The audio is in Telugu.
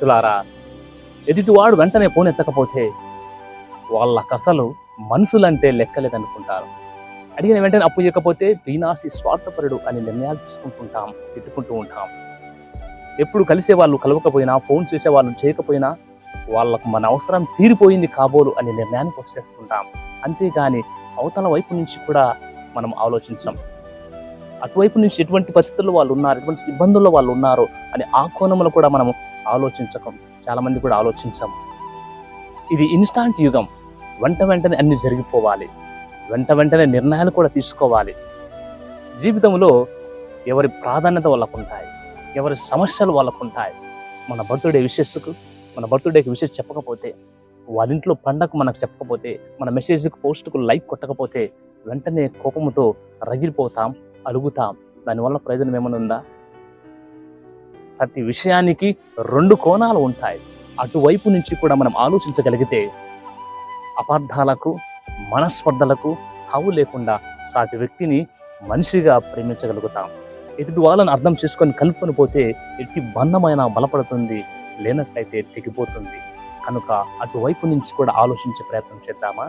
మిత్రులారా ఎదుటివాడు వెంటనే ఫోన్ ఎత్తకపోతే వాళ్ళ కసలు మనుషులంటే లెక్కలేదనుకుంటారు. అడిగిన వెంటనే అప్పు ఇవ్వకపోతే ప్రీనాసి స్వార్థపరుడు అని నిర్ణయాలు తీసుకుంటుంటాం తిట్టుకుంటూ ఉంటాం. ఎప్పుడు కలిసే వాళ్ళు కలవకపోయినా ఫోన్ చేసే వాళ్ళు చేయకపోయినా వాళ్ళకు మన అవసరం తీరిపోయింది కాబోలు అనే నిర్ణయానికి వచ్చేస్తుంటాం. అంతేగాని అవతల వైపు నుంచి కూడా మనం ఆలోచించాం. అటువైపు నుంచి ఎటువంటి పరిస్థితుల్లో వాళ్ళు ఉన్నారు ఎటువంటి ఇబ్బందుల్లో వాళ్ళు ఉన్నారు అని ఆ కోణంలో కూడా మనము ఆలోచించకం. చాలామంది కూడా ఆలోచించాం. ఇది ఇన్స్టాంట్ యుగం. వెంట వెంటనే అన్ని జరిగిపోవాలి. వెంట వెంటనే నిర్ణయాలు కూడా తీసుకోవాలి. జీవితంలో ఎవరి ప్రాధాన్యత వాళ్ళకు ఉంటాయి ఎవరి సమస్యలు వాళ్ళకు ఉంటాయి మన బర్త్డే విషెస్కు మన బర్త్డేకి విషెస్ చెప్పకపోతే వాళ్ళ ఇంట్లో పండగకు మనకు చెప్పకపోతే మన మెసేజ్కి పోస్ట్కు లైక్ కొట్టకపోతే వెంటనే కోపంతో రగిలిపోతాం అలుగుతాం. దానివల్ల ప్రయోజనం ఏమైనా ఉందా? ప్రతి విషయానికి రెండు కోణాలు ఉంటాయి. అటువైపు నుంచి కూడా మనం ఆలోచించగలిగితే అపార్థాలకు మనస్పర్ధలకు తావు లేకుండా సాటి వ్యక్తిని మనిషిగా ప్రేమించగలుగుతాం. ఎదుటి వాళ్ళని అర్థం చేసుకొని కలుపుకొని పోతే ఎట్టి బంధమైన బలపడుతుంది లేనట్లయితే తెగిపోతుంది. కనుక అటువైపు నుంచి కూడా ఆలోచించే ప్రయత్నం చేద్దామా?